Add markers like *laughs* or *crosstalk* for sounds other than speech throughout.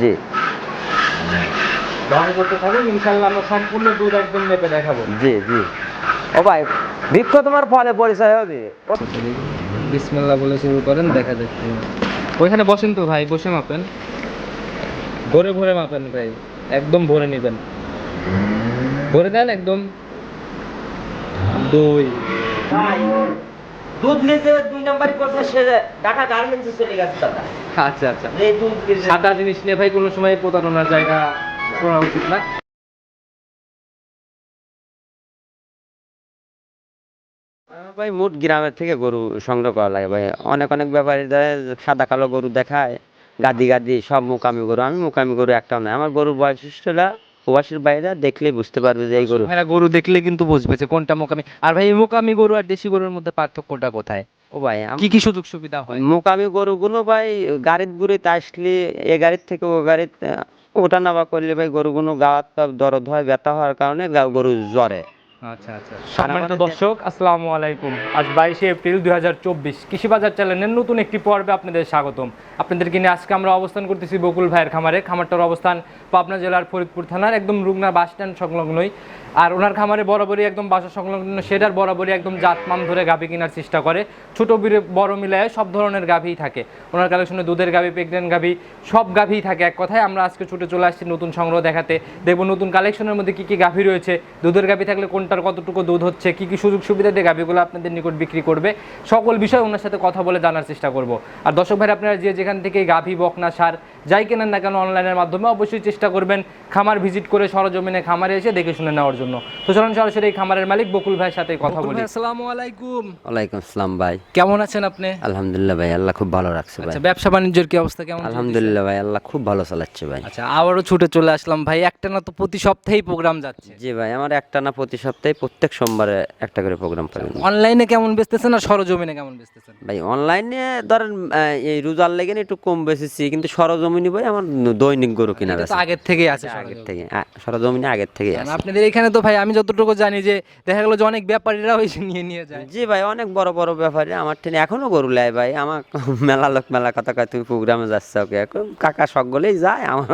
জি। করতে থাকুন ইনশাল্লাহ আমরা সম্পূর্ণ দুধ একদম মেপে দেখাবো। জি জি। ও ভাই বৃক্ষ তোমার ফলে পরিচয় হবে। বিসমিল্লাহ বলে শুরু করেন দেখা ওইখানে বসেন তো ভাই বসে মাপেন। ভরে ভরে মাপেন ভাই একদম ভরে নেবেন। ভরে দেন একদম। দুই। দুধ নিতে দুই নাম্বারই সে ঢাকা গার্মেন্টসে চলে গেছে দাদা। আচ্ছা আচ্ছা। এই দুধ সাদা জিনিস নিয়ে ভাই কোনো সময় প্রতারণার জায়গা করা উচিত না? ভাই মোট গ্রামের থেকে গরু সংগ্রহ করা লাগে ভাই। অনেক অনেক ব্যাপারী দেয় সাদা কালো গরু দেখায় গাদি গাদি সব মুকামি গরু। আমি মুকামি গরু একটাও নাই। আমার গরুর বৈশিষ্ট্যটা প্রবাসীর বাইরে দেখলে বুঝতে পারবে যে এই গরু ভাইরা গরু দেখলে কিন্তু বুঝবে যে কোনটা মোকামি। আর ভাই মোকামি গরু আর দেশি গরুর মধ্যে পার্থক্যটা কোথায়? ও ভাই কি কি সুযোগ সুবিধা হয়? মোকামি গরুগুলো ভাই গাড়ির গুড়িতে আসলে এ গাড়ির থেকে ও গাড়িতে ওটা নামা করলে ভাই গরুগুলো গাওয়াত দরদ হয় ব্যথা হওয়ার কারণে গরু জ্বরে। আচ্ছা আচ্ছা। সম্মানিত দর্শক আসসালামু আলাইকুম। আজ বাইশে এপ্রিল দুই হাজার চব্বিশ কৃষিবাজার চ্যানেলের নতুন একটি পর্বে আপনাদের স্বাগতম। আপনাদেরকে নিয়ে আজকে আমরা অবস্থান করতেছি বকুল ভাইয়ের খামারে। খামারটার অবস্থান পাবনা জেলার ফরিদপুর থানার একদম রুগনা বাস স্ট্যান্ড সংলগ্নই। আর ওনার খামারে বরাবরই একদম বাসা সংলগ্ন, সেটার বরাবরই একদম জাত জাতমান ধরে গাভী কেনার চেষ্টা করে। ছোটো বড় মিলায় সব ধরনের গাভীই থাকে। ওনার কালেকশনে দুধের গাভী প্রেগনেন্ট গাভী, সব গাভীই থাকে। এক কথায় আমরা আজকে ছুটে চলে আসছি নতুন সংগ্রহ দেখাতে। দেখব নতুন কালেকশনের মধ্যে কি কি গাভী রয়েছে। দুধের গাভী থাকলে কোনটার কতটুকু দুধ হচ্ছে, কি কি সুযোগ সুবিধা দিয়ে গাভীগুলো আপনাদের নিকট বিক্রি করবে। সকল বিষয় ওনার সাথে কথা বলে জানার চেষ্টা করব। আর দর্শক ভাই, আপনারা যে যেখান থেকে গাভী, বকনা, সার যাই কেনেন না কেন অনলাইনের মাধ্যমে অবশ্যই চেষ্টা করবেন খামার ভিজিট করে সরজমিনে খামারে এসে দেখে শুনে নেওয়ার জন্য। তো চলুন সরাসরি এই খামারের মালিক বকুল ভাইয়ের সাথে কথা বলি। আসসালামু আলাইকুম। ওয়ালাইকুম আসসালাম ভাই। কেমন আছেন আপনি? আলহামদুলিল্লাহ ভাই আল্লাহ খুব ভালো রাখছে ভাই। আচ্ছা ব্যবসা বাণিজ্যের কি অবস্থা কেমন আলহামদুলিল্লাহ ভাই আল্লাহ খুব ভালো চালাচ্ছে ভাই। আচ্ছা আবারও ছুটে চলে আসলাম ভাই একটা না তো প্রতি সপ্তাহেই প্রোগ্রাম যাচ্ছে। জি ভাই আমার একটা না প্রতি সপ্তাহে প্রত্যেক সোমবারে একটা করে প্রোগ্রাম পাবেন অনলাইনে কেমন বেচতেছেন আর সরজমিনে কেমন বেচতেছেন? ভাই অনলাইনে ধরেন আহ, এই রোজার লেগে একটু কম বেশিছি কিন্তু সরজমিনি আমার দৈনিক গরু কিনা এটা তো আছে। আগের থেকেই আছে আগের থেকে সরজমিনি আগের থেকেই আছে। আপনাদের এখানে তো ভাই আমি যতটুকু জানি যে দেখা গেলো যে অনেক ব্যাপারীরাও এসে নিয়ে নিয়ে যায়। জি ভাই অনেক বড় বড় ব্যাপারে আমার ট্রেনে এখনও গরু লেয় ভাই। আমার *laughs* মেলা লোক মেলা কথা কয় তুমি প্রোগ্রামে যাচ্ছ ওকে এখন কাকা সকলেই যায় আমার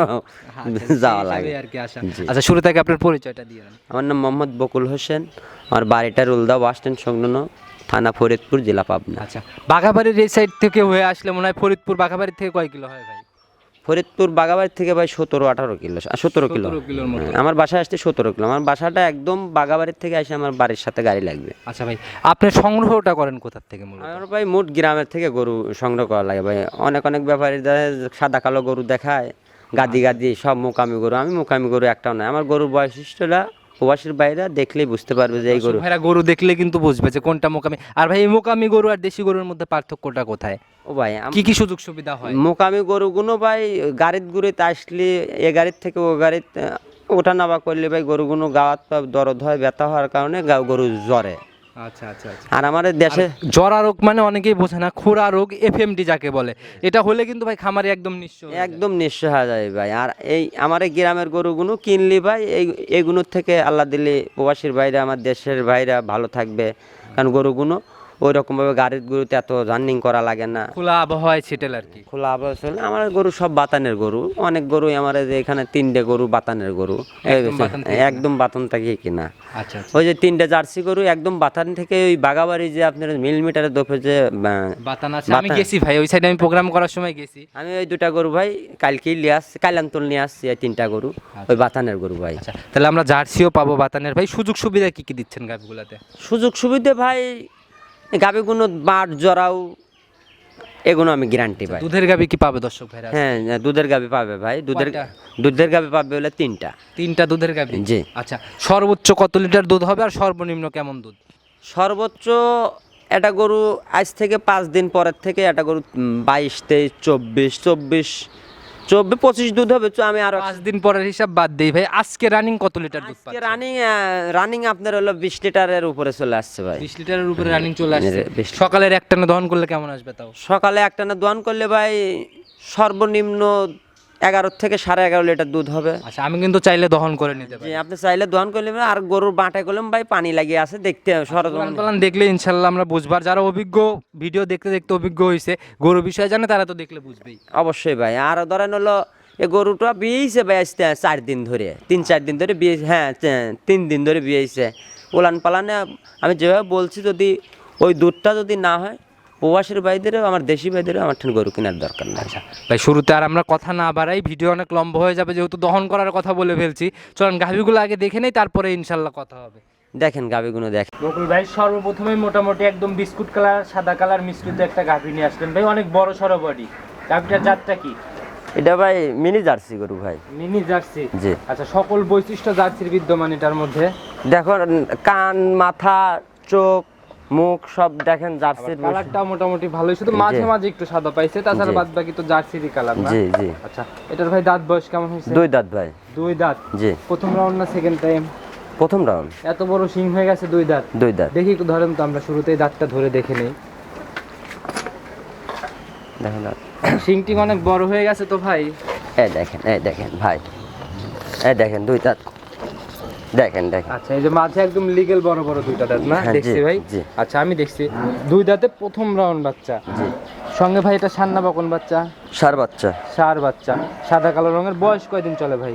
যাওয়া লাগে। আর কি আসা। আচ্ছা শুরু থেকে আপনার পরিচয়টা দিয়ে আমার নাম মোহাম্মদ বকুল হোসেন আমার বাড়িটা রুলদা বাস স্ট্যান্ড সংলগ্ন থানা ফরিদপুর জেলা পাবনা। আচ্ছা বাঘাবাড়ির এই সাইড থেকে হয়ে আসলে মনে হয় ফরিদপুর বাঘাবাড়ি থেকে কয় কিলো হয় ভাই? ফরিদপুর বাগাবাড়ি থেকে ভাই সতেরো আঠারো কিলো। সতেরো কিলো। 17 কিলোর মতো। হ্যাঁ, আমার বাসায় আসতে সতেরো কিলো। আমার বাসাটা একদম বাগাবাড়ির থেকে আসে আমার বাড়ির সাথে গাড়ি লাগবে। আচ্ছা ভাই আপনি সংগ্রহটা করেন কোথার থেকে আমার ভাই মোট গ্রামের থেকে গরু সংগ্রহ করা লাগে ভাই। অনেক অনেক ব্যাপারী সাদা কালো গরু দেখায় গাদি গাদি সব মোকামি গরু। আমি মোকামি গরু একটাও নয় আমার গরুর বৈশিষ্ট্যটা প্রবাসীর বাইরে দেখলেই বুঝতে পারবে যে এই গরু ভাইরা গরু দেখলে কিন্তু বুঝবে যে কোনটা মোকামি আর ভাই এই মোকামি গরু আর দেশি গরুর মধ্যে পার্থক্যটা কোথায়? ও ভাই কি কি সুযোগ সুবিধা হয়? মোকামি গরুগুলো ভাই গাড়ির গুড়িতে আসলে এ গাড়ির থেকে ও গাড়িতে ওঠা নামা করলে ভাই গরুগুলো গাওয়াত দরদ হয় ব্যথা হওয়ার কারণে গরু জ্বরে। আর আমাদের দেশে জরা রোগ মানে অনেকেই বোঝে না খুরা রোগ এফএমডি যাকে বলে। এটা হলে কিন্তু ভাই খামারে একদম নিশ্চয় একদম নিঃস্ব হয়ে যায় ভাই। আর এই আমার এই গ্রামের গরুগুলো কিনলি ভাই এই এগুলোর থেকে আল্লাহ দিলে প্রবাসীর বাইরে আমার দেশের বাইরে ভালো থাকবে। কারণ গরুগুলো ওই রকমভাবে গাড়ির গরুতে এত রানিং করা লাগে না। খোলা আবহাওয়ায় ছেটেল আর কি। খোলা হলে আমার গরু সব বাতানের গরু। অনেক গরুই আমার যে এখানে তিনটে গরু বাতানের গরু। একদম বাতান থেকে? কিনা। আচ্ছা ওই যে তিনটে জার্সি গরু একদম বাতান থেকে ওই বাগাবাড়ি যে আপনার মিলিমিটারে দোপে যে বাতান আছে। আমি গেছি ভাই ওই সাইডে আমি প্রোগ্রাম করার সময় গেছি। আমি ওই দুটা গরু ভাই কালকেই নিয়ে আসছি কালান্তল নিয়ে আসছি এই তিনটা গরু। ওই বাতানের গরু ভাই। আচ্ছা তাহলে আমরা জার্সিও পাবো বাতানের। ভাই সুযোগ সুবিধা কি কি দিচ্ছেন গাছগুলাতে? সুযোগ সুবিধা ভাই গাবিগুলো বাট জরাও এগুলো আমি গ্যারান্টি পাই দুধের গাবি কি পাবে দর্শক ভাইরা? হ্যাঁ দুধের গাবি পাবে ভাই। দুধের দুধের গাবি পাবে হলে তিনটা। তিনটা দুধের গাবি? জি। আচ্ছা সর্বোচ্চ কত লিটার দুধ হবে আর সর্বনিম্ন কেমন দুধ? সর্বোচ্চ একটা গরু আজ থেকে পাঁচ দিন পরের থেকে একটা গরু বাইশ তেইশ চব্বিশ চব্বিশ চব্বিশ পঁচিশ দুধ হবে তো আমি আরও পাঁচ দিন পরের হিসাব বাদ দিই ভাই। আজকে রানিং কত লিটার দুধ আজকে রানিং রানিং আপনার হলো বিশ লিটারের উপরে চলে আসছে ভাই। বিশ লিটারের উপরে রানিং চলে আসছে। সকালের একটানা দহন করলে কেমন আসবে তাও? সকালে একটানা দহন করলে ভাই সর্বনিম্ন এগারো থেকে সাড়ে এগারো লিটার দুধ হবে। আচ্ছা আমি কিন্তু চাইলে দহন করে নিতে পারি। আপনি চাইলে দোয়ান করলে আর গরুর বাঁটে করলাম ভাই পানি লাগিয়ে আছে দেখতে পালান দেখলে ইনশাল্লাহ আমরা বুঝবার যারা অভিজ্ঞ ভিডিও দেখতে দেখতে অভিজ্ঞ হয়েছে গরু বিষয়ে জানে তারা তো দেখলে বুঝবেই। অবশ্যই ভাই আর ধরেন হলো এ গরুটা বিয়েছে ভাই আসতে চার দিন ধরে তিন চার দিন ধরে বিয়ে হ্যাঁ তিন দিন ধরে বিয়েছে উলান পালানে আমি যেভাবে বলছি যদি ওই দুধটা যদি না হয় প্রবাসীর ভাইদেরও আমার দেশি ভাইদেরও আমার ঠেন গরু কেনার দরকার নাই ভাই শুরুতে আর আমরা কথা না বাড়াই ভিডিও অনেক লম্বা হয়ে যাবে যেহেতু দহন করার কথা বলে ফেলছি। চলেন গাভিগুলো আগে দেখে নেই তারপরে ইনশাল্লাহ কথা হবে। দেখেন গাবিগুলো দেখেন। বকুল ভাই সর্বপ্রথমে মোটামুটি একদম বিস্কুট কালার সাদা কালার মিশ্রিত একটা গাভি নিয়ে আসলেন। ভাই অনেক বড় সড়ো বডি। গাভিটার জাতটা কি? এটা ভাই মিনি জার্সি গরু ভাই। Mini jersey? জি। আচ্ছা সকল বৈশিষ্ট্য জার্সির বিদ্যমান এটার মধ্যে? দেখো কান মাথা চোখ মুখ সব দেখেন জার্সির কালারটা মোটামুটি ভালোই শুধু মাঝে মাঝে একটু সাদা পাইছে তাছাড়া। বাদ বাকি তো জার্সিরই কালার না? জি জি। আচ্ছা এটার ভাই দাঁত বয়স কেমন হয়েছে? দুই দাঁত ভাই। দুই দাঁত? জি। প্রথম রাউন্ড না সেকেন্ড টাইম প্রথম রাউন্ড এত বড় সিং হয়ে গেছে দুই দাঁত। দুই দাঁত। দেখি একটু ধরেন তো আমরা শুরুতেই দাঁতটা ধরে দেখে নেই। দেখেন। সিংটি অনেক বড় হয়ে গেছে তো ভাই? এই দেখেন এই দেখেন ভাই। এই দেখেন দুই দাঁত। দেখেন দেখেন। আচ্ছা এই যে মাঝে একদম লিগেল বড় বড় দুইটা দাঁত না? হ্যাঁ, দেখছি ভাই? আচ্ছা আমি দেখছি। দুই দাঁতে প্রথম রাউন্ড বাচ্চা। জি। সঙ্গে ভাই এটা সান্না বকন বাচ্চা? সার বাচ্চা। সার বাচ্চা। সাদা কালো রঙের বয়স কয়দিন চলে ভাই?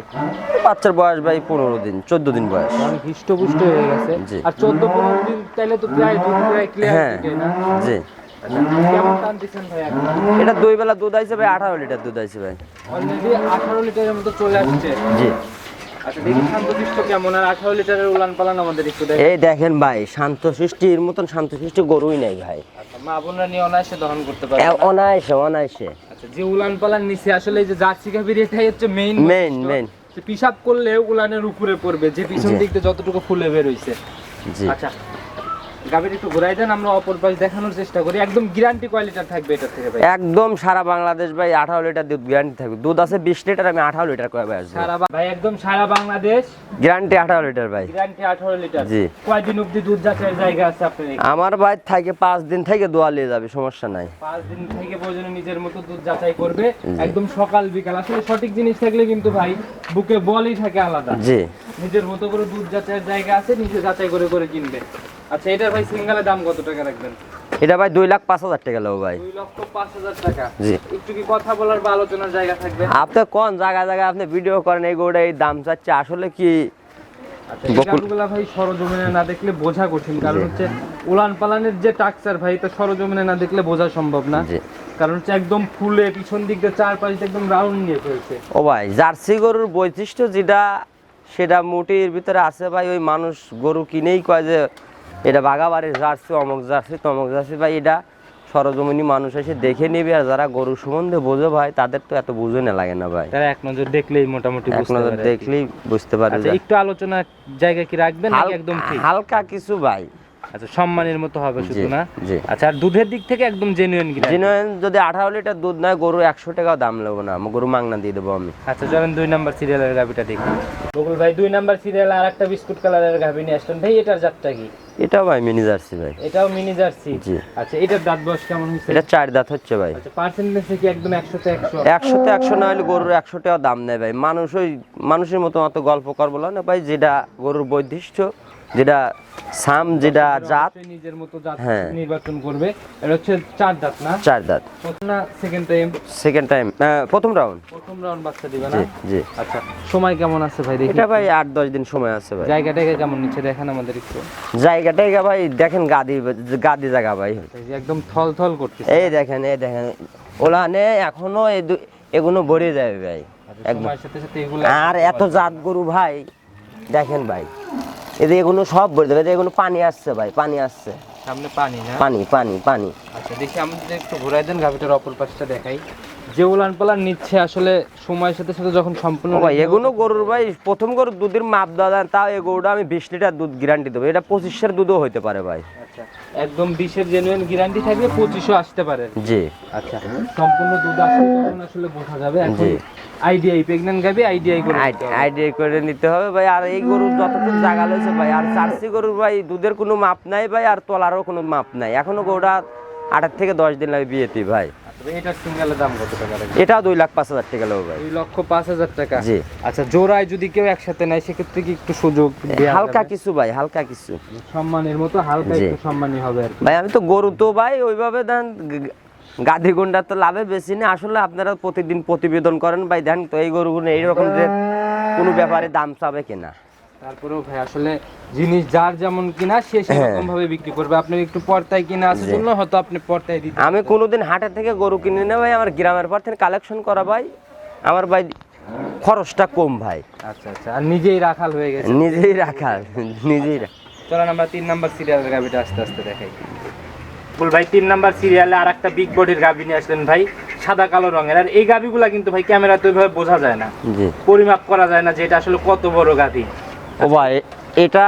বাচ্চার বয়স ভাই পনেরো দিন চোদ্দ দিন বয়স। অনেক হৃষ্টপুষ্ট হয়ে গেছে। আর চোদ্দ পনেরো দিন তাইলে তো প্রায় দুধ প্রায় ক্লিয়ার হ্যাঁ জি। ভাই এখন? এটা দুই বেলা দুধ আইছে ভাই আঠারো লিটার দুধ আইছে ভাই। অলরেডি আঠারো লিটারের মতো চলে আসছে। জি। আচ্ছা এই দেখেন ভাই শান্ত সৃষ্টির মতন শান্ত সৃষ্টি গরুই নাই ভাই। আচ্ছা অনায়াসে দহন করতে পারে অনায়াসে আচ্ছা যে উলান পালান নিচে আসলে যে জার্সি গাভীর এটাই হচ্ছে মেইন মেইন মেইন পিসাব করলে উলানের উপরে পড়বে যে পিছন দিকটা দিক দিয়ে যতটুকু ফুলে বের হয়েছে আচ্ছা গাভীর একটু ঘুরাই দেন আমরা অপর পাশ দেখানোর চেষ্টা করি। একদম গ্যারান্টি কোয়ালিটির থাকবে এটা থেকে ভাই। একদম সারা বাংলাদেশ ভাই আঠারো লিটার দুধ গ্যারান্টি থাকবে। দুধ আছে বিশ লিটার আমি আঠারো লিটার করে ভাই সারা ভাই একদম সারা বাংলাদেশ। গ্যারান্টি আঠারো লিটার ভাই। গ্যারান্টি আঠারো লিটার। জি। কয়দিন অব্দি দুধ যাচাইয়ের জায়গা আছে এখানে? আমার ভাই থাকে পাঁচ দিন থেকে দোয়া নিয়ে যাবে সমস্যা নাই। পাঁচ দিন থেকে প্রয়োজনে নিজের মতো দুধ যাচাই করবে। একদম সকাল বিকাল। আসলে সঠিক জিনিস থাকলে কিন্তু ভাই বুকে বলই থাকে আলাদা। জি। নিজের মতো করে দুধ যাচাইয়ের জায়গা আছে নিজে যাচাই করে করে কিনবে। আচ্ছা এটার ভাই সিঙ্গালের দাম কত টাকা রাখবেন? এটা ভাই দুই লাখ পাঁচ হাজার টাকা ভাই। দুই লক্ষ পাঁচ হাজার টাকা। জি। একটু কি কথা বলার বা আলোচনার জায়গা থাকবে? আপনি কোন জায়গা জায়গায় আপনি ভিডিও করেন এই এই দাম চাচ্ছে আসলে কি আচ্ছা এই বকুল- গানগুলা ভাই সরজমিনে না দেখলে বোঝা কঠিন কারণ হচ্ছে উলান পালানের যে টাকচার ভাই তো সরজমিনে না দেখলে বোঝা সম্ভব না। কারণ হচ্ছে একদম ফুলে পিছন দিক দিয়ে চারপাশ একদম রাউন্ড নিয়ে ফেলছে। ও ভাই জার্সি গরুর বৈশিষ্ট্য যেটা সেটা মুটির ভিতরে আছে ভাই ওই মানুষ গরু কিনেই কয় যে এটা বাগাবাড়ির জার্সি অমুক জার্সি তমক জার্সি ভাই এটা সরজমিনী মানুষ এসে দেখে নেবে আর যারা গরু সম্বন্ধে বোঝে ভাই তাদের তো এত বুঝে না লাগে না ভাই। তারা এক নজর দেখলেই মোটামুটি এক নজর। দেখলেই বুঝতে পারে আচ্ছা একটু আলোচনা জায়গা কি রাখবেন একদম হালকা কিছু ভাই। আচ্ছা সম্মানের মতো হবে শুধু না? আচ্ছা আর দুধের দিক থেকে একদম জেনুইন কিনা জেনুইন যদি আঠারো লিটার দুধ গরু একশো টাকাও দাম নেব না। গরু মাংনা দিয়ে দেবো আমি। আচ্ছা চলেন দুই নাম্বার সিরিয়ালের গাভিটা দেখি। বকুল ভাই দুই নাম্বার সিরিয়াল আর একটা বিস্কুট কালারের গাভি নিয়ে আসলেন। ভাই এটার জাতটা কি? এটাও ভাই মিনি জার্সি ভাই। এটাও মিনি জার্সি। আচ্ছা এটার দাঁত বয়স কেমন হয়েছে? এটা চার দাঁত হচ্ছে ভাই। আচ্ছা পার্সেন্টেজ কি একদম একশোতে একশো? একশোতে একশো না হলে গরুর একশো টাকা দাম নেয় ভাই। মানুষ ওই মানুষের মতো অত গল্প করব না ভাই যেটা গরুর বৈশিষ্ট্য যেটা সাম যেটা জাত নিজের মতো জাত হ্যাঁ। নির্বাচন করবে। এটা হচ্ছে চার দাঁত না? চার দাঁত প্রথম না সেকেন্ড টাইম সেকেন্ড টাইম প্রথম রাউন্ড প্রথম রাউন্ড বাচ্চা দিবে না? জি আচ্ছা সময় কেমন আছে ভাই দেখি এটা ভাই আট দশ দিন সময় আছে ভাই। জায়গা টায়গা কেমন নিচ্ছে দেখেন আমাদের একটু। জায়গাটাই ভাই দেখেন গাদি গাদি জায়গা ভাই। একদম থল থল করতেছে। এই দেখেন এই দেখেন। ওলানে এখনও এই এগুলো ভরে যাবে ভাই। আচ্ছা, একদম আর এত জাত গরু ভাই দেখেন ভাই। এদের এগুলো সব ভরে দেবে এগুলো পানি আসছে ভাই পানি আসছে। সামনে পানি না? পানি পানি পানি। আচ্ছা দেখি আমাদের একটু ঘোরাই দেন গাভিটার অপর পাশটা দেখাই। যে উলান পালান নিচ্ছে আসলে সময়ের সাথে সাথে যখন সম্পূর্ণ ভাই এগুলো গরুর ভাই প্রথম গরুর দুধের মাপ দাদা তাও এই গরুটা আমি বিশ লিটার দুধ গ্যারান্টি দেবো। এটা পঁচিশের দুধও হইতে পারে ভাই। আচ্ছা একদম বিশের জেনুইন গ্যারান্টি থাকবে পঁচিশও আসতে পারে। জি। আচ্ছা সম্পূর্ণ দুধ আসলে আসলে বোঝা যাবে এখন। আইডিআই প্রেগন্যান্ট গাবি আইডিআই করে হবে। করে নিতে হবে ভাই আর এই গরুর যতটুকু জায়গা লয়েছে ভাই আর জার্সি গরুর ভাই দুধের কোনো মাপ নাই ভাই আর তলারও কোনো মাপ নাই। এখনও গরুটা আটের থেকে দশ দিন লাগে বিয়েতে ভাই। ভাই, এটার সিঙ্গেলের দাম কত টাকা রাখবে দুই লাখ পাঁচ হাজার টাকা লাগবে ভাই। দুই লক্ষ পাঁচ হাজার টাকা? জি। আচ্ছা জোড়ায় যদি কেউ একসাথে নেয় সেক্ষেত্রে কি একটু সুযোগ হালকা কিছু ভাই হালকা কিছু। সম্মানের মতো হালকা একটু সম্মানী হবে আর ভাই আমি তো গরু তো ভাই ওইভাবে দেন গ- গাদি গুন্ডা তো লাভে বেশি না। আসলে আপনারা প্রতিদিন প্রতিবেদন করেন ভাই দেখেন তো এই গরুগুলো এইরকম যে কোনো ব্যাপারে দাম চাবে কিনা। তারপরেও ভাই আসলে জিনিস যার যেমন কিনা সে হ্যাঁ। সেরকম ভাবে বিক্রি করবে। আপনি একটু পর্তায় কিনা আসার জন্য হয়তো আপনি পর্তায় দিতে আমি কোনোদিন হাটে থেকে গরু কিনে নেই ভাই আমার গ্রামের পর থেকে কালেকশন করা ভাই। আমার ভাই খরচটা কম ভাই। আচ্ছা আচ্ছা। আর নিজেই রাখাল হয়ে গেছে। নিজেই রাখা নিজেই চলেন আমরা তিন নাম্বার সিরিয়ালের গাভিটা আস্তে আস্তে দেখাই। বল ভাই তিন নাম্বার সিরিয়ালে আর একটা বিগ বডির গাভি নিয়ে আসলেন ভাই সাদা কালো রঙের। আর এই গাভিগুলা কিন্তু ভাই ক্যামেরাতে ওইভাবে বোঝা যায় না। পরিমাপ করা যায় না যে এটা আসলে কত বড় গাভি। ও ভাই এটা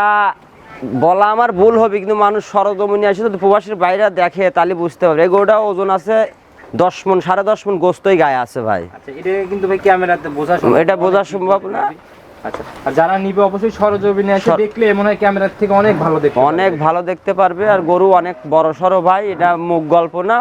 বলা আমার ভুল হবে কিন্তু মানুষ সরজমিনে আসে যদি প্রবাসীর বাইরে দেখে তাহলে বুঝতে পারবে এগুলোটা ওজন আছে দশ মন সাড়ে দশ মন গোস্তই গায়ে আছে ভাই। আচ্ছা এটা কিন্তু ভাই ক্যামেরাতে বোঝা সম্ভব এটা বোঝা সম্ভব না। আচ্ছা আর যারা নিবে অবশ্যই সরজমিনে এসে দেখলে মনে হয় ক্যামেরার থেকে অনেক ভালো দেখতে অনেক ভালো দেখতে পারবে আর গরু অনেক বড় সড়ো ভাই এটা মুখ গল্প না।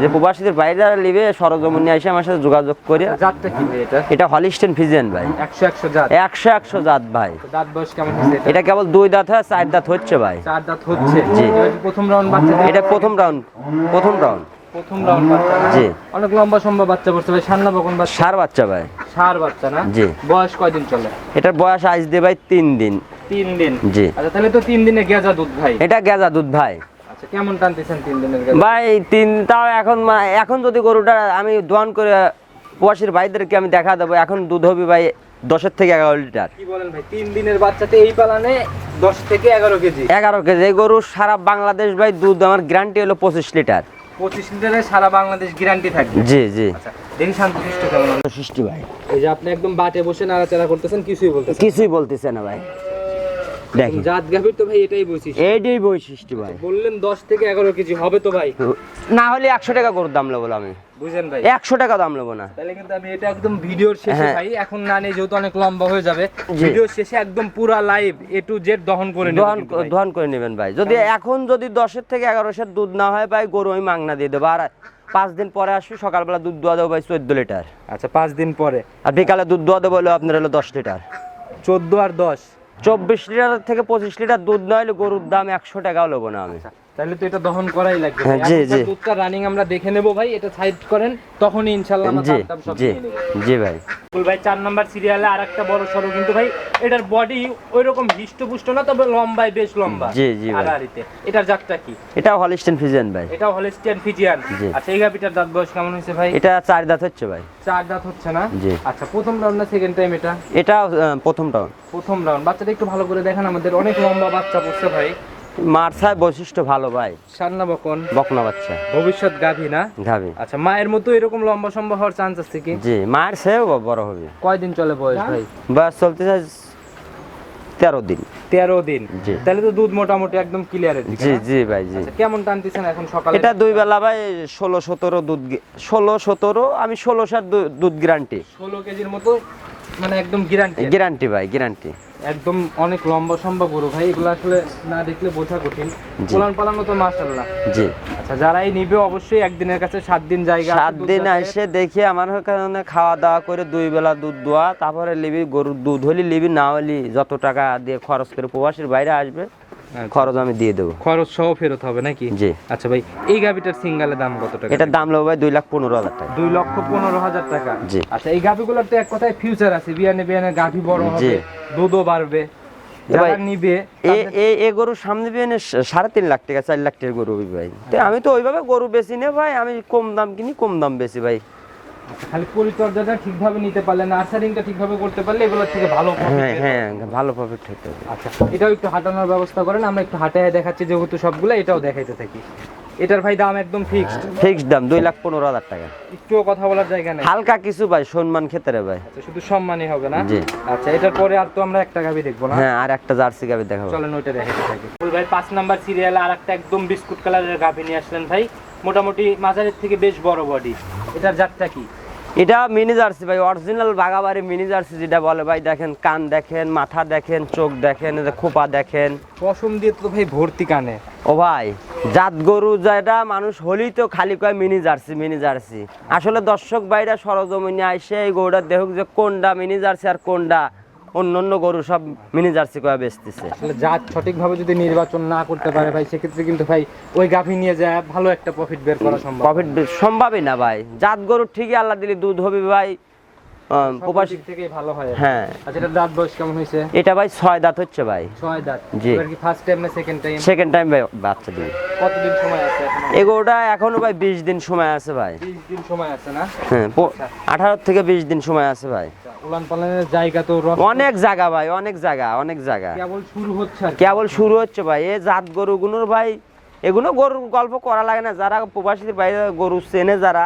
যে প্রবাসীদের বাইরে যারা নিবে সরজমিনে এসে আমার সাথে যোগাযোগ করে। জাতটা কি ভাই এটা? এটা হলিস্টেন ফিজেন ভাই। একশো একশো জাত। একশো একশো জাত ভাই। দাঁত বয়স কেমন হচ্ছে এটা? কেবল দুই দাঁত হয় চার দাঁত হচ্ছে ভাই। চার দাঁত হচ্ছে। জি। প্রথম রাউন্ড বাচ্চা এটা প্রথম রাউন্ড প্রথম রাউন্ড প্রথম রাউন্ড বাচ্চা জি। অনেক লম্বা সম্ভব বাচ্চা পড়ছে ভাই সান্না বকন বাচ্চা? সার বাচ্চা ভাই। সার বাচ্চা না? জি। বয়স কয়দিন চলে? এটার বয়স আজ দিয়ে ভাই তিন দিন। তিন দিন। জি। আচ্ছা তাহলে তো তিন দিনে গেজা দুধ ভাই। এটা গেজা দুধ ভাই। কেমন টানতেছেন তিন দিনের ভাই তিন তাও এখন এখন যদি গরুটা আমি দোয়ান করে প্রবাসীর ভাইদেরকে আমি দেখা দেবো এখন দুধ হবে ভাই দশের থেকে এগারো লিটার। কি বলেন ভাই তিন দিনের বাচ্চাতে এই পালানে দশ থেকে এগারো কেজি? এগারো কেজি এই গরু সারা বাংলাদেশ ভাই দুধ আমার গ্যারান্টি হলো পঁচিশ লিটার। পঁচিশ লিটারে সারা বাংলাদেশ গ্যারান্টি থাকবে? জি জি। আচ্ছা দেখি শান্তশিষ্ট কেমন। সৃষ্টি ভাই। এই যে আপনি একদম বাটে বসে নাড়াচাড়া করতেছেন কিছুই বলতেছেন কিছুই বলতেছে না ভাই। দেখি জাত গাভীর তো ভাই এটাই বৈশিষ্ট্য। এইটাই বৈশিষ্ট্য ভাই। বললেন দশ থেকে এগারো কেজি হবে তো ভাই? না হলে একশো টাকা গরুর দাম নেব আমি। বুঝেন ভাই। একশো টাকা দাম নেব না। তাহলে কিন্তু আমি এটা একদম ভিডিওর শেষে হ্যাঁ। ভাই এখন না নেই যেহেতু অনেক লম্বা হয়ে যাবে। ভিডিওর শেষে একদম পুরা লাইভ এ টু জেড দহন করে নেব দোয়ান দোয়ান করে নেবেন ভাই। যদি এখন যদি দশের থেকে এগারোশের দুধ না হয় ভাই গরু আমি মাংনা দিয়ে দেবো। আর পাঁচ দিন পরে আসবি সকালবেলা দুধ দোয়া দেবো ভাই চোদ্দ লিটার। আচ্ছা পাঁচ দিন পরে। আর বিকালে দুধ দোয়া দেবো আপনার হলো দশ লিটার। চোদ্দ আর দশ। চব্বিশ লিটার থেকে পঁচিশ লিটার দুধ না হলে গরুর দাম একশো টাকাও নেব না আমি। তাহলে তো এটা দহন করাই লাগবে হ্যাঁ, জি, জি। দুধটা রানিং আমরা দেখে নেব ভাই এটা সাইড করেন তখনই ইনশাআল্লাহ আমরা দাম সব জি জি ভাই। ফুল ভাই চার নাম্বার সিরিয়ালে আর একটা বড় সড়ো কিন্তু ভাই এটার বডি ওই রকম হিষ্টপুষ্ট না তবে লম্বায় বেশ লম্বা। জি, জি ভাই। আড়াআড়িতে। এটার জাতটা কি? এটাও হলিস্টেন ফিজেন ভাই। এটাও হলেস্টিয়ান ফিজিয়ান। আচ্ছা এই গাভিটার দাঁত বয়স কেমন হয়েছে ভাই? এটা চার দাঁত হচ্ছে ভাই। চার দাঁত হচ্ছে না? জি। আচ্ছা প্রথম রাউন্ড না সেকেন্ড টাইম এটা? আহ, প্রথম রাউন্ড প্রথম রাউন্ড বাচ্চাটা একটু ভালো করে দেখেন আমাদের অনেক লম্বা বাচ্চা পড়ছে ভাই। মারসায় বৈশিষ্ট্য ভালো ভাই। সান্না বকন। বকনা বাচ্চা। ভবিষ্যৎ গাভী না? গাবি আচ্ছা মায়ের মতো এরকম লম্বা সম্ভব হওয়ার চান্স আছে কি? জি মায়ের সেও বড় হবে। কয়দিন চলে বয়স ভাই? বয়স চলতে চাই তেরো দিন। তেরো দিন? জি। তাহলে তো দুধ মোটামুটি একদম ক্লিয়ার জি জি ভাই জি। আচ্ছা কেমন টানতেছেন এখন সকালে? এটা দুই বেলা ভাই ষোলো সতেরো দুধ ষোলো সতেরো আমি ষোলো সার দুধ গ্যারান্টি ষোলো কেজির মতো মানে একদম গ্যারান্টি গ্যারান্টি ভাই গ্যারান্টি একদম অনেক লম্বা সম্ভব গরু ভাই এগুলো আসলে না দেখলে বোঝা কঠিন। পোলান পালানো তো মাশাআল্লাহ। জি। আচ্ছা যারাই নিবে অবশ্যই একদিনের কাছে সাত দিন জায়গা সাত দিন এসে দেখি আমার কারণে খাওয়া দাওয়া করে দুই বেলা দুধ দোয়া তারপরে লিবি গরুর দুধ হলি লিবি না হলি যত টাকা দিয়ে খরচ করে প্রবাসীর বাইরে আসবে। খরচ আমি দিয়ে দেবো। খরচ সহ ফেরত হবে নাকি? জি। আচ্ছা ভাই এই গাভিটার সিঙ্গালের দাম কত টাকা? এটার দাম লোক ভাই দুই লাখ পনেরো হাজার টাকা। দুই লক্ষ পনেরো হাজার টাকা? জি। আচ্ছা এই গাভিগুলোর তো এক কথায় ফিউচার আছে। বিয়ানে বিয়ানে গাভি বড় হবে দুধও বাড়বে। গরু সামনে সাড়ে তিন লাখ টাকা চার লাখ টাকার গরু ভাই। আমি তো ওইভাবে গরু বেশি নে ভাই আমি কম দাম কিনি কম দাম বেশি ভাই। খালি পরিচর্যাটা ঠিকভাবে নিতে পারলে নার্সারিংটা ঠিকভাবে করতে পারলে এগুলোর থেকে ভালো হ্যাঁ হ্যাঁ ভালো প্রফিট হতে আচ্ছা এটাও একটু হাঁটানোর ব্যবস্থা করেন আমরা একটু হাঁটে দেখাচ্ছি যেহেতু সবগুলো এটাও দেখাইতে থাকি। এটার ভাই দাম একদম ফিক্সড ফিক্সড দাম দুই লাখ পনেরো হাজার টাকা। একটুও কথা বলার জায়গা নেই। হালকা কিছু ভাই সম্মান ক্ষেত্রে ভাই। আচ্ছা শুধু সম্মানই হবে না? জি। আচ্ছা এটার পরে আর তো আমরা একটা গাভি দেখব না? হ্যাঁ আর একটা জার্সি গাবি দেখাবো। চলেন ওইটা দেখাইতে থাকি। ভাই পাঁচ নাম্বার সিরিয়ালে আর একটা একদম বিস্কুট কালারের গাভি নিয়ে আসলেন ভাই। মোটামুটি মাঝারের থেকে বেশ বড় বডি এটার জাতটা কি? এটা মিনি জার্সি ভাই অরিজিনাল বাগাবাড়ি মিনি জার্সি যেটা বলে ভাই দেখেন কান দেখেন মাথা দেখেন চোখ দেখেন খোপা দেখেন। পশম দিয়ে তো ভাই ভর্তি কানে। ও ভাই জাত গরু যেটা মানুষ হলেই তো খালি কয় মিনি জার্সি মিনি জার্সি আসলে দর্শক ভাইরা সরজমিনে আইসে এই গরুটা দেখুক যে কোনটা মিনি জার্সি আর কোনটা অন্য অন্য গরু সব মিনি জার্সি করে বেচতেছে। জাত সঠিকভাবে যদি নির্বাচন না করতে পারে ভাই সেক্ষেত্রে কিন্তু ভাই ওই গাভী নিয়ে যায় ভালো একটা প্রফিট বের করা সম্ভব। প্রফিট সম্ভবই না ভাই। জাত গরু ঠিকই আল্লাহ দিলে দুধ হবে ভাই। প্রবাসী ভালো হয়। হ্যাঁ। আচ্ছা এটা দাঁত বয়স কেমন হয়েছে? এটা ভাই ছয় দাঁত হচ্ছে ভাই। ছয় দাঁত। জি। এবার কি ফার্স্ট টাইম না সেকেন্ড টাইম সেকেন্ড টাইম বাচ্চা দিবে কতদিন সময় আছে এখনও? ভাই বিশ দিন সময় আছে ভাই। বিশ দিন সময় আছে না? হ্যাঁ আঠারো থেকে বিশ দিন সময় আছে ভাই। আচ্ছা, জায়গা তো অনেক জায়গা ভাই অনেক জায়গা অনেক জায়গা। কেবল শুরু হচ্ছে কেবল শুরু হচ্ছে ভাই এ জাত গরুগুলোর ভাই এগুলো গরুর গল্প করা লাগে না। যারা প্রবাসীদের বাইরে গরু চেনে যারা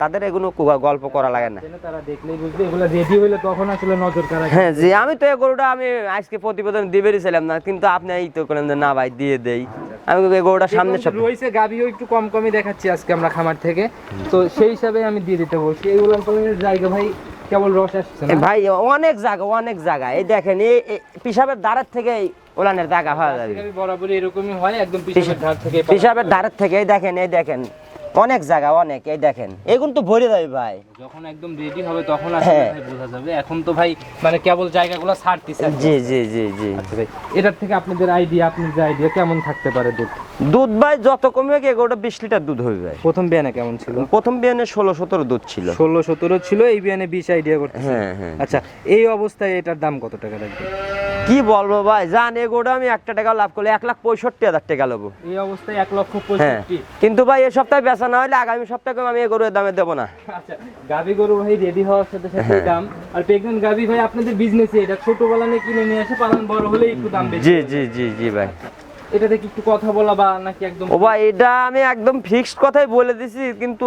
তাদের এগুলো গল্প করা লাগে না। তারা দেখলেই বুঝবে এগুলো রেডি হইলে তখন আসলে নজর কারা হ্যাঁ জি আমি তো এই গরুটা আমি আজকে প্রতিবেদন ছিলাম না কিন্তু আপনি এই তো করলেন যে না ভাই দিয়ে দেই। আমি এই গরুটা সামনে সব একটু কম কমই দেখাচ্ছি আজকে আমরা খামার থেকে। তো সেই হিসাবে আমি দিয়ে দিতে বলছি। এই উলান জায়গা ভাই কেবল রস আসছে ভাই অনেক জায়গা অনেক জায়গা। এই দেখেন এই পিসাবের দ্বারের থেকে ওলানের জায়গা হয়ে যাবে। গাভী এরকমই হয় একদম পিসাবের ধার থেকে পিসাবের ধারের থেকে এই দেখেন এই দেখেন। অনেক জায়গা অনেক এই দেখেন। এগুলো তো ভরে যাবে ভাই। যখন একদম রেডি হবে তখন আসলে হ্যাঁ। ভাই বোঝা যাবে। এখন তো ভাই মানে কেবল জায়গাগুলো ছাড়তিছে জি জি জি জি। আচ্ছা ভাই এটার থেকে আপনাদের আইডিয়া আপনার যে আইডিয়া কেমন থাকতে পারে দুধ? দুধ ভাই যত কমবে কি এগুলোটা বিশ লিটার দুধ হবে ভাই। প্রথম বিয়ানে কেমন ছিল? প্রথম বিয়ানে ষোলো সতেরো দুধ ছিল। ষোলো সতেরো ছিল এই বিয়ানে বিশ আইডিয়া করতে হ্যাঁ হ্যাঁ। আচ্ছা এই অবস্থায় এটার দাম কত টাকা লাগবে? কি বলব ভাই? জান এগোটা আমি একটা টাকা লাভ করলে এক লাখ পঁয়ষট্টি হাজার টাকা নেব এই অবস্থায় এক লক্ষ হ্যাঁ। পঁয়ষট্টি। কিন্তু ভাই এ সপ্তাহে বেচা না হলে আগামী সপ্তাহে আমি এগোর দামে দেবো না। আচ্ছা গাবি গরু ভাই রেডি হওয়ার সাথে সাথে হ্যাঁ। দাম। আর প্রেগনেন্ট গাবি ভাই আপনাদের বিজনেসে এটা ছোটবেলা নিয়ে কিনে নিয়ে আসে পালন বড় হলে একটু দাম বেশি জি জি জি জি ভাই। এটাতে কি একটু কথা বলা বা নাকি একদম ও ভাই এটা আমি একদম ফিক্সড কথাই বলে দিছি কিন্তু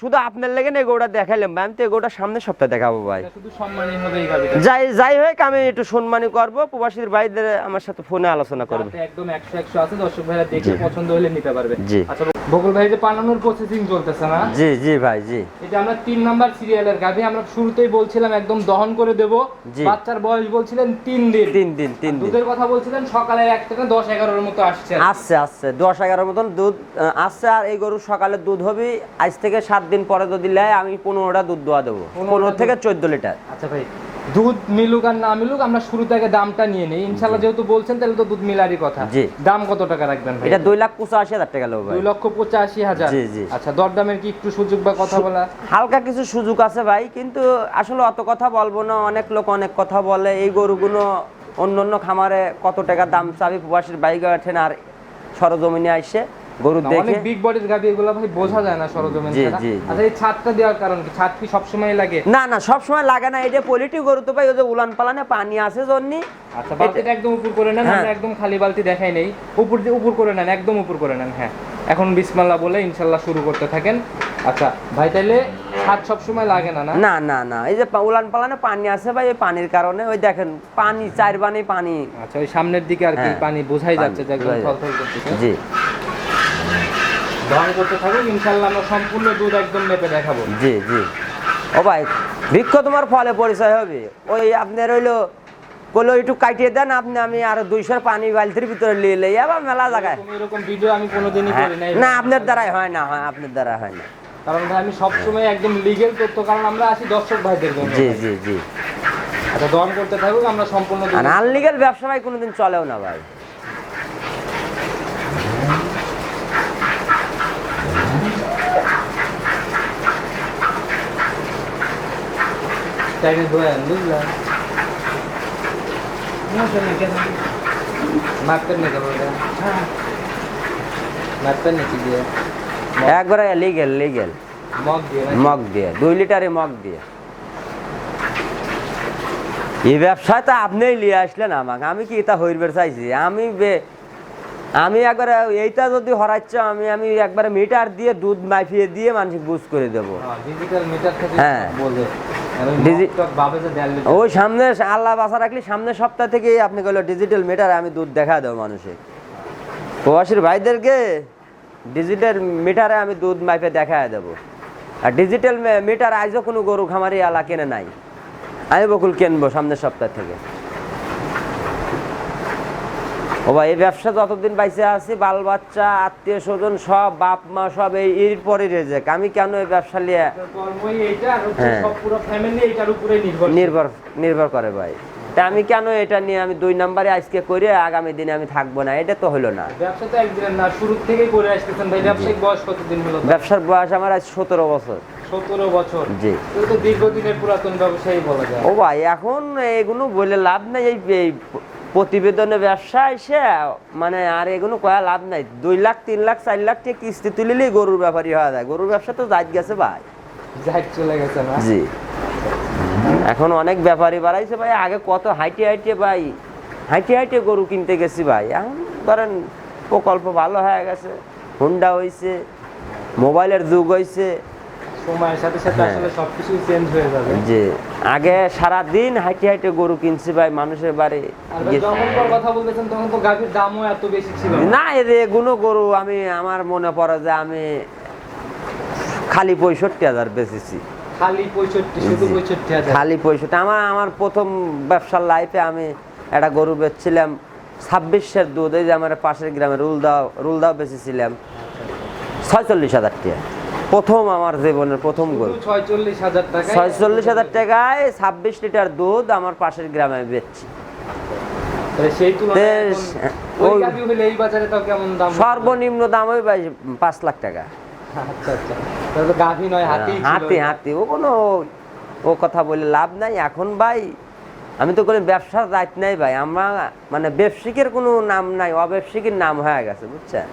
শুধু আপনার লেগে না এগোটা দেখাইলাম। ভাই আমি তো এগোটা সামনের সপ্তাহে দেখাবো ভাই। শুধু সম্মানই হবে এই গাবিটা যাই যাই হোক আমি একটু সম্মানী করব। প্রবাসীর ভাইদের আমার সাথে ফোনে আলোচনা করবে। একদম একশো একশো আছে দর্শক ভাইরা দেখে পছন্দ হলে নিতে পারবে। জি। আচ্ছা বকুল ভাই যে পানানোর প্রসেসিং চলতেছে না? জি জি ভাই জি। এটা আমরা তিন নাম্বার সিরিয়ালের গাভি আমরা শুরুতেই বলছিলাম একদম দহন করে দেব। বাচ্চার বয়স বলছিলেন তিন দিন। তিন দিন তিন দিন। দুধের কথা বলছিলেন সকালে এক থেকে দশ এগারোর মতো আসছে আসছে আসছে। দশ এগারোর মতন দুধ আসছে আর এই গরু সকালে দুধ হবে আজ থেকে সাত দিন পরে যদি নেয় আমি পনেরোটা দুধ দোয়া দেবো। পনেরো থেকে চোদ্দ লিটার। আচ্ছা ভাই দুধ মিলুক আর না মিলুক আমরা শুরু থেকে দামটা নিয়ে নেই। ইনশাল্লাহ যেহেতু বলছেন তাহলে তো দুধ মিলারই কথা। দাম কত টাকা রাখবেন এটা দুই লাখ পঁচাশি হাজার টাকা ভাই। দুই লক্ষ পঁচাশি হাজার। আচ্ছা দরদামের কি একটু সুযোগ বা কথা বলা? হালকা কিছু সুযোগ আছে ভাই কিন্তু আসলে অত কথা বলব না। অনেক লোক অনেক কথা বলে এই গরুগুলো অন্য অন্য খামারে কত টাকা দাম চাবি প্রবাসীর বাইক ওঠেন আর সরজমিনে আসে গরু দেখে অনেক বিগ বডির গাবি এগুলো ভাই বোঝা যায় না সরজমিন জি, ছাড়া। জি। আচ্ছা এই ছাদটা দেওয়ার কারণ কি? ছাদ কি সবসময় লাগে? না না সব সময় লাগে না। এটা পলিটি গরু তো ভাই ওই যে উলান পালানে পানি আছে আচ্ছা বালতিটা একদম উপর করে নেন হ্যাঁ। আমরা একদম খালি বালতি দেখাই নেই। উপর দিয়ে উপর করে নেন একদম উপর করে নেন হ্যাঁ। এখন বিসমাল্লাহ বলে ইনশাল্লাহ শুরু করতে থাকেন। আচ্ছা ভাই তাইলে ছাদ সবসময় লাগে না না? না না না। এই যে উলান পালানে পানি আছে ভাই এই পানির কারণে ওই দেখেন পানি চার বানি পানি। আচ্ছা ওই সামনের দিকে আর কি হ্যাঁ, পানি বোঝাই যাচ্ছে যে একদম থলথল করতেছে। জি। দহন করতে থাকুক ইনশাল্লাহ আমরা সম্পূর্ণ দুধ একদম মেপে দেখাবো। জি জি। ও ভাই বৃক্ষ তোমার ফলে পরিচয় হবে। ওই আপনার হইল কলো একটু কাটিয়ে দেন আপনি আমি আর দুইশোর পানি বালতির ভিতরে নিয়ে লই আবার মেলা জায়গায়। এরকম- ভিডিও আমি কোনোদিনই হ্যাঁ, করি নাই। না আপনার দ্বারাই হয় না হয় আপনার দ্বারা হয় না। কারণ ভাই আমি সবসময় একদম লিগেল তথ্য কারণ আমরা আসি দর্শক ভাইদের জন্য। জি জি জি। আচ্ছা দহন করতে থাকুক আমরা সম্পূর্ণ আনলিগেল ব্যবসা ভাই কোনোদিন চলেও না ভাই। মাপতেন নাকি দিয়ে একবারে লিগেল লিগেল মগ দিয়ে? মগ দিয়ে। দুই লিটারে মগ দিয়ে। এই ব্যবসায় তো আপনিই নিয়ে আসলেন আমাকে। আমি কি এটা হইবার চাইছি? আমি বে- আমি একবারে এইটা যদি হরাচ্ছ আমি আমি একবারে মিটার দিয়ে দুধ মাইফিয়ে দিয়ে মানুষ বুঝ করে দেবো। হ্যাঁ, ওই সামনে আল্লাহ বাসা রাখলে সামনের সপ্তাহ থেকে আপনি কইলো ডিজিটাল মিটার আমি দুধ দেখা দেবো মানুষে। প্রবাসীর ভাইদেরকে ডিজিটাল মিটারে আমি দুধ মাইপে দেখা দেবো। আর ডিজিটাল মিটার আজও কোনো গরু খামারি আলা কেনে নাই। আমি বকুল কেনবো সামনের সপ্তাহ থেকে। ও ভাই এই ব্যবসা যতদিন বাইসে আছি বাল বাচ্চা আত্মীয় স্বজন সব বাপ মা সব এই এর পরই রেজেক আমি কেন এই ব্যবসা নিয়ে হ্যাঁ। পুরো নির্ভর নির্ভর করে ভাই। তা আমি কেন এটা নিয়ে আমি দুই নাম্বারে আজকে করে আগামী দিনে আমি থাকব না? এটা তো হলো না। ব্যবসা তো একদিনের না শুরু থেকেই করে আসতেছেন ভাই। ব্যবসায়িক বয়স কতদিন হলো? ব্যবসার বয়স আমার আজ সতেরো বছর। সতেরো বছর। জি। তো দীর্ঘদিনের পুরাতন ব্যবসায়ী বলা যায়। ও ভাই এখন এগুলো বলে লাভ নাই এই প্রতিবেদনে ব্যবসা এসে মানে আর এগুলো কয়া লাভ নাই। দুই লাখ তিন লাখ চার লাখ টাকা কিস্তি তুলিলেই গরুর ব্যাপারই হওয়া যায়। গরুর ব্যবসা তো জাত গেছে ভাই। যাই চলে গেছে না? জি। এখন অনেক ব্যাপারী বাড়াইছে ভাই। আগে কত হাইটে হাইটে ভাই হাইটে হাইটে গরু কিনতে গেছি ভাই। এখন ধরেন প্রকল্প ভালো হয়ে গেছে হুন্ডা হয়েছে মোবাইলের যুগ হয়েছে সময়ের সাথে সাথে হ্যাঁ। আসলে সবকিছু চেঞ্জ হয়ে যাবে। যে আগে সারা দিন হাইটে হাইটে গরু কিনছি ভাই মানুষের বাড়ি যখন কথা বলতেছেন তখন তো গাভীর দামও এত বেশি ছিল না। না এর গরু আমি আমার মনে পড়ে যে আমি খালি পঁয়ষট্টি হাজার বেচেছি। খালি পঁয়ষট্টি শুধু পঁয়ষট্টি হাজার। খালি পঁয়ষট্টি। আমার আমার প্রথম ব্যবসার লাইফে আমি একটা গরু বেচছিলাম ছাব্বিশের দুধ এই যে আমার পাশের গ্রামে রুলদাও রুলদাও বেচেছিলাম। ছয়চল্লিশ হাজার টাকা। প্রথম আমার জীবনের প্রথম গরু। ছয়চল্লিশ হাজার টাকা ছয়চল্লিশ হাজার টাকায় ছাব্বিশ লিটার দুধ আমার পাশের গ্রামে বেচছি? সর্বনিম্ন দাম ওই পাঁচ লাখ টাকা। আচ্ছা আচ্ছা। হাতি হাতি হাতি। ও কোনো ও কথা বলে লাভ নাই। এখন ভাই আমি তো কোনো ব্যবসার দায়িত্ব নাই ভাই। আমরা মানে ব্যবসায়িকের কোনো নাম নাই অব্যবসায়িকের নাম হয়ে গেছে বুঝছেন?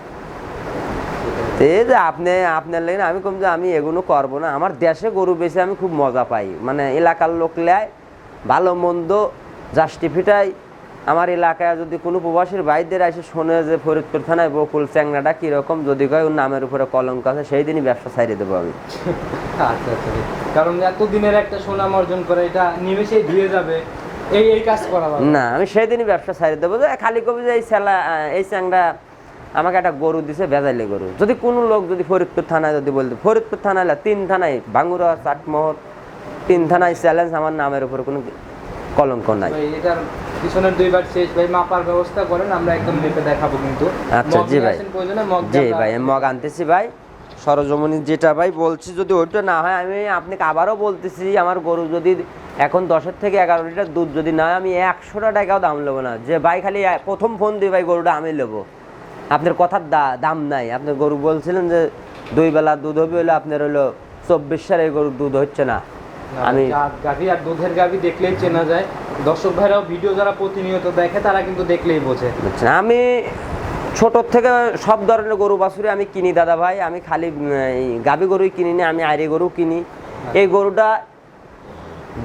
তো এই যে আপনি আপনার লেগে আমি কম যে আমি এগুলো করব না। আমার দেশে গরু বেশি আমি খুব মজা পাই। মানে এলাকার লোক লেয় ভালো মন্দ জাস্টিফিটাই আমার এলাকায় যদি কোনো প্রবাসীর বাইদের এসে শোনে যে ফরিদপুর থানায় বকুল চ্যাংরাটা কীরকম যদি কয় ওর নামের উপরে কলঙ্ক আছে সেই দিনই ব্যবসা ছাড়িয়ে দেবো আমি। *laughs* আচ্ছা আচ্ছা কারণ এত দিনের একটা সুনাম অর্জন করে এটা নিমেষেই ধুয়ে যাবে। এই এই কাজ করা না আমি সেই দিনই ব্যবসা ছাড়িয়ে দেবো যে খালি কবি যে এই ছেলা এই চ্যাংরা আমাকে একটা গরু দিছে বেজাইলে গরু। যদি কোনো লোক যদি ফরিদপুর থানায় যদি বলতো ফরিদপুর থানায় না, তিন থানায় ভাঙ্গুরা চাটমোহর তিন থানায় চ্যালেঞ্জ আমার নামের উপরে কোনো কলঙ্ক নাই। এটার পিছনের দুইবার শেষ ভাই মাপার ব্যবস্থা করেন আমরা একদম মেপে দেখাবো কিন্তু। আচ্ছা, জি ভাই। জি ভাই মগ আনতেছি ভাই। সরজমনি যেটা ভাই বলছি যদি ওইটা না হয় আমি আপনাকে আবারও বলতেছি আমার গরু যদি এখন দশের থেকে এগারো লিটার দুধ যদি না আমি একশোটা টাকাও দাম নেব না। যে ভাই খালি প্রথম ফোন দিয়ে ভাই গরুটা আমি নেব। আপনার কথার দা- দাম নাই। আপনি গরু বলছিলেন যে দুই বেলা দুধ হবে হলে আপনার হলো চব্বিশ সালে গরুর দুধ হচ্ছে না। আমি গাভী আর দুধের গাভী দেখলেই চেনা যায়। দর্শক ভাইরাও ভিডিও যারা প্রতিনিয়ত দেখে তারা কিন্তু দেখলেই বোঝে। আমি ছোট থেকে সব ধরনের গরু বাছুরি আমি কিনি দাদা ভাই। আমি খালি গাভী গরুই কিনি না আমি আইরে গরু কিনি। এই গরুটা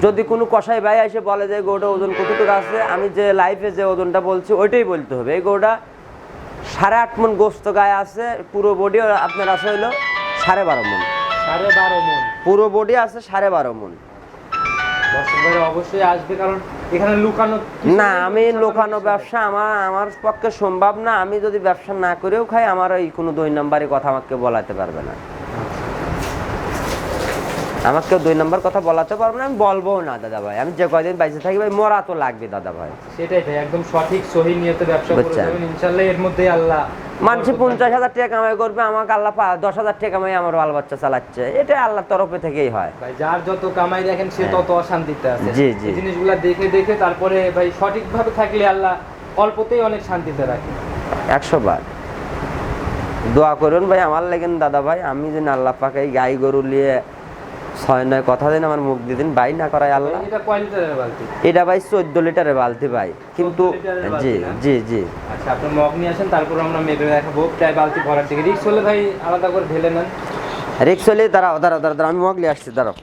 যদি কোনো কষাই ভাই এসে বলে যে গরুটা ওজন কতটুকু আছে? আমি যে লাইফে যে ওজনটা বলছি ওইটাই বলতে হবে। এই গরুটা সাড়ে আট মন গোস্ত গায়ে আছে পুরো বডি আপনার আছে হইল সাড়ে বারো মন। সাড়ে বারো মন। পুরো বডি আছে সাড়ে বারো মন। অবশ্যই আসবে কারণ এখানে লুকানো না আমি লুকানো লোকানো ব্যবসা আমার আমার পক্ষে সম্ভব না। আমি যদি ব্যবসা না করেও খাই আমার এই কোনো দুই নম্বরে কথা আমাকে বলাতে পারবে না। আমাকে দুই নম্বর কথা বলাতে পারব না আমি বলব না দাদা ভাই আমি যে কয়দিন বাইসে থাকি ভাই মরা তো লাগবে দাদা ভাই সেটাই ভাই একদম সঠিক সহি নিয়তে ব্যবসা করে বুঝছেন। যাবেন। ইনশাআল্লাহ এর মধ্যেই আল্লাহ মানুষ পঞ্চাশ হাজার টাকা কামাই করবে আমাকে আল্লাহ দশ হাজার টাকা কামাই আমার বাল বাচ্চা চালাচ্ছে। এটা আল্লাহর তরফে থেকেই হয়। ভাই যার যত কামাই দেখেন সে হ্যাঁ। তত অশান্তিতে আছে। জি, জি। জিনিসগুলো দেখে দেখে তারপরে ভাই সঠিকভাবে থাকলে আল্লাহ অল্পতেই অনেক শান্তিতে রাখে। একশো বার। দোয়া করুন ভাই আমার লেগেন দাদা ভাই আমি যেন আল্লাহ পাকে গাই গরু নিয়ে ছয় নয় কথা দিন আমার মুখ দিদিন বাই না করায় আল্লাহ। এটা বালতি? এটা ভাই চোদ্দ লিটারের বালতি ভাই। কিন্তু 14 লিটারের বালতি জি জি জি। আচ্ছা আপনি মগ নিয়ে আসেন তারপর আমরা মেপে দেখাবো। প্রায় বালতি ভরার দিকে। রিক্স হলে ভাই আলাদা করে ঢেলে নেন। রিক্স হলে দাঁড়াও দাঁড়াও দাঁড়াও আমি মগলি আসছি দাঁড়াও।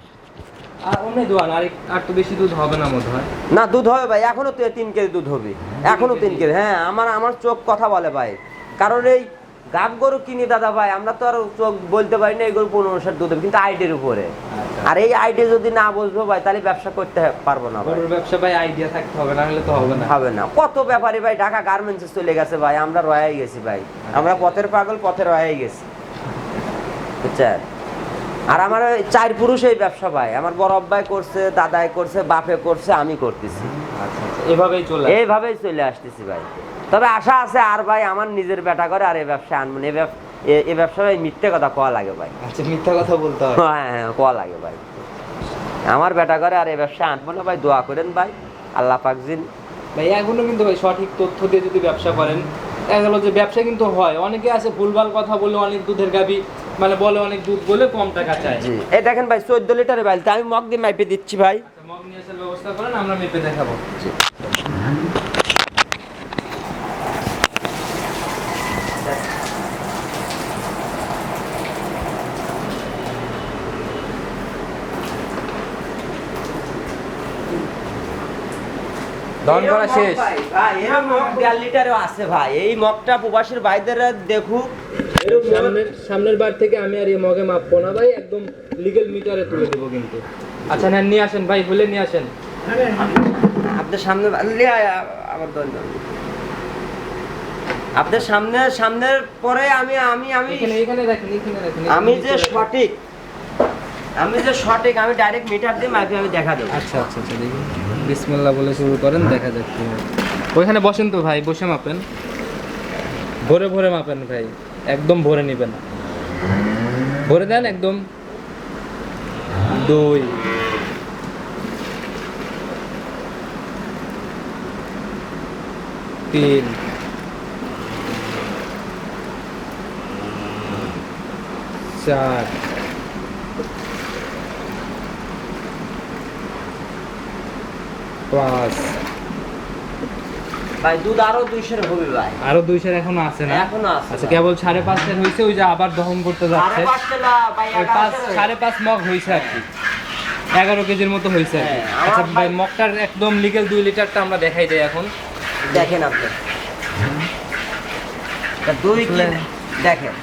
না না দুধ হবে ভাই এখনও তিন কেজি দুধ হবে। এখনও তিন কেজি হ্যাঁ আমার আমার চোখ কথা বলে ভাই। কারণ এই গাব গরু কিনি দাদা ভাই আমরা তো আর চোখ বলতে পারি না এই গরু পনেরো ষাট দুধ কিন্তু আইডির উপরে। আর এই আইডি যদি না বুঝব ভাই তাহলে ব্যবসা করতে পারব না ভাই। ব্যবসা ভাই আইডিয়া থাকতে হবে না হলে তো হবে না। হবে না। কত ব্যাপারী ভাই ঢাকা গার্মেন্টসে চলে গেছে ভাই আমরা রয়ে গেছি ভাই। আমরা পথের পাগল পথে রয়ে গেছি। বুঝছেন? আর আমার চার পুরুষ এই ব্যবসা ভাই আমার বড় আব্বাই করছে দাদাই করছে বাপে করছে আমি করতেছি। আচ্ছা আচ্ছা। এভাবেই চলে এইভাবেই চলে আসতেছি ভাই। তবে আশা আছে আর ভাই আমার নিজের বেটা করে আর এই ব্যবসা আনব না। এই ব্যব- এ- এই ব্যবসা ভাই মিথ্যে কথা কোয়া লাগে ভাই। আচ্ছা মিথ্যা কথা বলতে হয়। হ্যাঁ হ্যাঁ কোয়া লাগে ভাই। আমার বেটা করে আর এই ব্যবসা আনব না ভাই দোয়া করেন ভাই। আল্লাহ পাক জিন ভাই এখনও কিন্তু ভাই সঠিক তথ্য দিয়ে যদি ব্যবসা করেন দেখা গেল যে ব্যবসা কিন্তু হয়। অনেকে আছে ভুলভাল কথা বলে অনেক দুধের গাবি মানে বলে অনেক দুধ বলে কম টাকা চায়। জি। এই দেখেন ভাই চোদ্দ লিটারের বালতি আমি মগ দিয়ে মাইপে দিচ্ছি ভাই। আচ্ছা, মগ নিয়ে আসার ব্যবস্থা করেন আমরা মেপে দেখাবো। দহন করা শেষ। ভাই ভাই এরকম মগ দেড় লিটারও আছে ভাই। এই মগটা প্রবাসীর ভাইদের দেখুক। সামনের সামনের বার থেকে আমি আর এই মগে মাপবো না ভাই একদম লিগেল মিটারে তুলে দেবো কিন্তু। আচ্ছা না নিয়ে আসেন ভাই বলে নিয়ে আসেন। আপনার সামনে দন। আপনার সামনে সামনের পরে আমি আমি আমি এখানে এখানে রাখেন এখানে রাখেন আমি যে সঠিক আমি যে সঠিক আমি ডাইরেক্ট মিটার দিয়ে মাইপে আমি দেখা দেবো। আচ্ছা আচ্ছা আচ্ছা দেখুন। বিসমিল্লাহ বলে শুরু করেন, দেখা কি ওইখানে বসেন তো ভাই, বসে মাপেন। ভরে ভরে মাপেন ভাই, একদম ভরে নেবেন ভরে দেন একদম। দুই। তিন। চার। পাঁচ ভাই দুধ আরও দুইশোর হবে ভাই। আরও দুইশের এখনও আছে না? এখনও আছে আচ্ছা কেবল সাড়ে পাঁচটার হয়েছে ওই যে আবার দহন করতে যাচ্ছে। পাঁচটা না ভাই ওই পাঁচ এগারোটার সাড়ে পাঁচ মগ হয়েছে আর কি। এগারো কেজির মতো হয়েছে আর কি। হ্যাঁ, আচ্ছা ভাই ভাই- মগটার একদম লিগেল দুই লিটারটা আমরা দেখাই দেয় এখন। দেখেন আপনি। দুই দেখেন।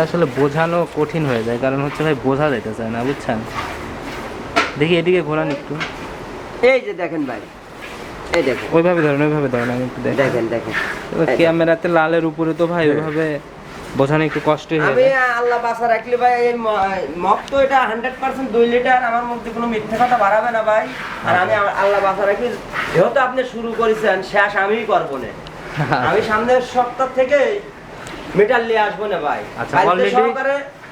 আসলে বোঝানো কঠিন হয়ে যায় কারণ হচ্ছে ভাই বোঝা যেতে চায় না বুঝছেন? দেখি এদিকে ঘোরান একটু। এই যে দেখেন ভাই। এই দেখেন। ওইভাবে ধরেন ওইভাবে ধরেন আমি একটু দেখেন দেখেন। ক্যামেরাতে লালের উপরে তো ভাই ওইভাবে বোঝানো একটু কষ্টই হয়ে আমি আল্লাহ বাসা রাখলে ভাই এই তো এটা হান্ড্রেড পার্সেন্ট দুই লিটার আমার মধ্যে কোনো মিথ্যে কথা বাড়াবে না ভাই। আর আমি আল্লাহ বাসা রাখি যেহেতু আপনি শুরু করেছেন শেষ আমিই করব না। আমি সামনের সপ্তাহ থেকে মিটার নিয়ে আসব না ভাই। আচ্ছা,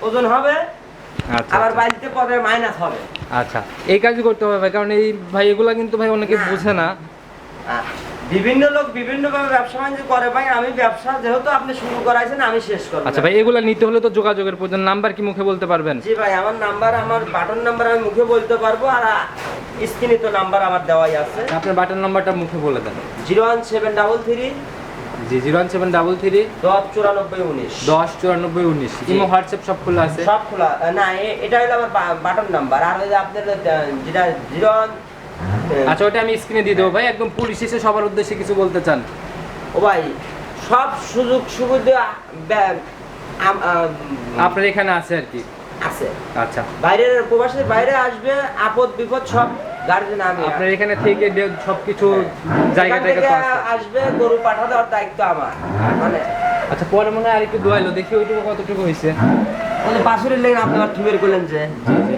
ওজন হবে আচ্ছা আবার আচ্ছা। বাড়িতে পরে মাইনাস হবে। আচ্ছা এই কাজই করতে হবে কারণ এই ভাই এগুলা কিন্তু ভাই অনেকে বোঝে না। বিভিন্ন লোক বিভিন্ন ভাবে ব্যবসা বাণিজ্য করে ভাই আমি ব্যবসা যেহেতু আপনি শুরু করাইছেন আমি শেষ করব। আচ্ছা ভাই এগুলা নিতে হলে তো যোগাযোগের প্রয়োজন নাম্বার কি মুখে বলতে পারবেন? জি ভাই আমার নাম্বার আমার বাটন নাম্বার আমি মুখে বলতে পারব আর স্ক্রিনে তো নাম্বার আমার দেওয়াই আছে। আপনার বাটন নাম্বারটা মুখে বলে দেন। Zero one seven double three জি zero one seven double three দশ চুরানব্বই উনিশ। দশ চুরানব্বই উনিশ। ইমো হোয়াটসঅ্যাপ সব খোলা আছে? সব খোলা। না এটা হলো আমার বাটন নাম্বার। আর হলো আপনার যেটা জিরো আচ্ছা ওটা আমি স্ক্রিনে দিয়ে দেবো ভাই। একদম পুলিশ এসে সবার উদ্দেশ্যে কিছু বলতে চান। ও ভাই সব সুযোগ সুবিধা আপনার এখানে আছে আর কি। আছে। আচ্ছা। বাইরের প্রবাসীর বাইরে আসবে আপদ বিপদ সব গার্জেন আমি আপনার এখানে থেকে সবকিছু জায়গা থেকে আসবে গরু পাঠা দেওয়ার দায়িত্ব আমার মানে। আচ্ছা পরে মনে হয় আর একটু দোয়াইলো দেখি ওইটুকু কতটুকু হয়েছে ওই পাশুরের লেগে আপনি থুবের করলেন যে।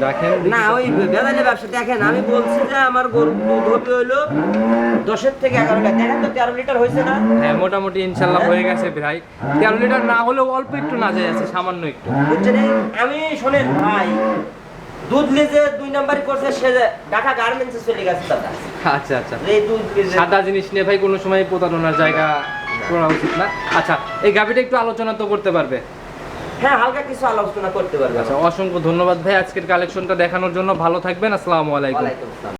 রাখেন না ওই বেদালে ব্যবসা দেখেন আমি বলছি যে আমার গরু দুধ হবে হলো দশের থেকে এগারো লিটার। দেখেন তো তেরো লিটার হয়েছে না? হ্যাঁ মোটামুটি ইনশাল্লাহ হয়ে। গেছে ভাই তেরো লিটার না হলেও অল্প একটু না যায় আছে সামান্য একটু। বুঝছেন? আমি শোনেন ভাই দুধ লিজে দুই নাম্বারই করছে সে ঢাকা গার্মেন্টসে চলে গেছে দাদা। আচ্ছা আচ্ছা। এই দুধ লিজে সাদা জিনিস নিয়ে ভাই কোনো সময় প্রতারণার জায়গা করা উচিত না। আচ্ছা এই গাভিটা একটু আলোচনা তো করতে পারবে। হ্যাঁ হালকা কিছু আলোচনা করতে পারবে। আচ্ছা অসংখ্য ধন্যবাদ ভাই আজকের কালেকশনটা দেখানোর জন্য। ভালো থাকবেন আসসালামু আলাইকুম।